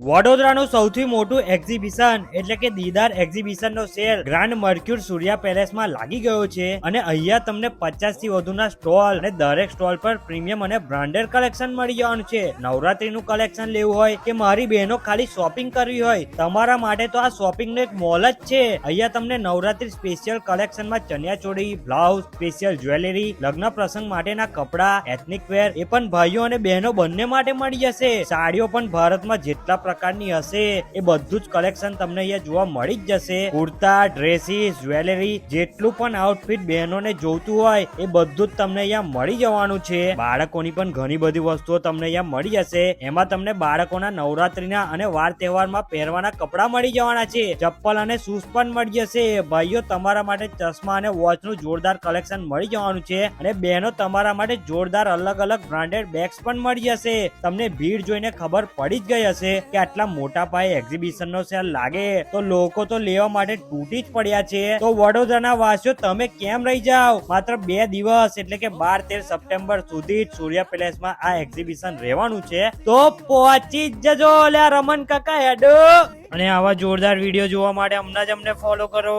વડોદરાનું સૌથી મોટું એક્ઝિબિશન એટલે કે દીદાર એક્ઝિબિશનનો સેલ ગ્રાન્ડ મર્ક્યુર સૂર્યા પેલેસમાં લાગી ગયો છે. અને અહીંયા તમને પચાસથી વધુના સ્ટોલ અને દરેક સ્ટોલ પર પ્રીમિયમ અને બ્રાન્ડેડ કલેક્શન મળી જવાનું છે. નવરાત્રીનું કલેક્શન લેવું હોય કે મારી બહેનો ખાલી શોપિંગ કરવી હોય, તમારા માટે તો આ શોપિંગનો એક મોલ જ છે. અહીંયા તમને Navratri special કલેક્શનમાં chaniya choli blouse special jewellery લગ્ન પ્રસંગ માટેના કપડાં એથનિક વેર એ પણ ભાઈઓ અને બહેનો બંને માટે મળી જશે. સાડીઓ પણ ભારતમાં જેટલા પ્રકારની હશે. એ બધું જ કલેક્શન તમને અહીંયા જોવા મળી જ જશે. કુર્તા ડ્રેસીસ જ્વેલરી જેટલું પણ આઉટફિટ બહેનોને જોઈતું હોય, એ બધું જ તમને અહીંયા મળી જવાનું છે. બાળકોની પણ ઘણી બધી વસ્તુઓ તમને અહીંયા મળી જશે. એમાં તમને બાળકોના નવરાત્રીના અને વાર તહેવારમાં પહેરવાના કપડા મળી જવાના છે. ચપ્પલ અને શૂઝ પણ મળી જશે. ભાઈઓ, તમારા માટે ચશ્મા અને વોચનું જોરદાર કલેક્શન મળી જવાનું છે અને બહેનો તમારા માટે જોરદાર અલગ અલગ બ્રાન્ડેડ બેગ્સ પણ મળી જશે. તમને ભીડ જોઈને ખબર પડી જ ગઈ હશે. કે આટલા મોટા પાયે એક્ઝિબિશન નો સેલ લાગે? તો લોકો તો લેવા માટે તૂટી જ પડ્યા છે. તો વડોદરાના વાસીઓ, તમે કેમ રહી જાઓ? માત્ર બે દિવસ, એટલે કે બાર તેર સપ્ટેમ્બર સુધી જ સૂર્ય પેલેસમાં આ એક્ઝિબિશન રહેવાનું છે. તો પહોંચી જજો લ્યા રમન કાકા હેડો. અને આવા જોરદાર વીડિયો જોવા માટે હમણાં જ અમને ફોલો કરો.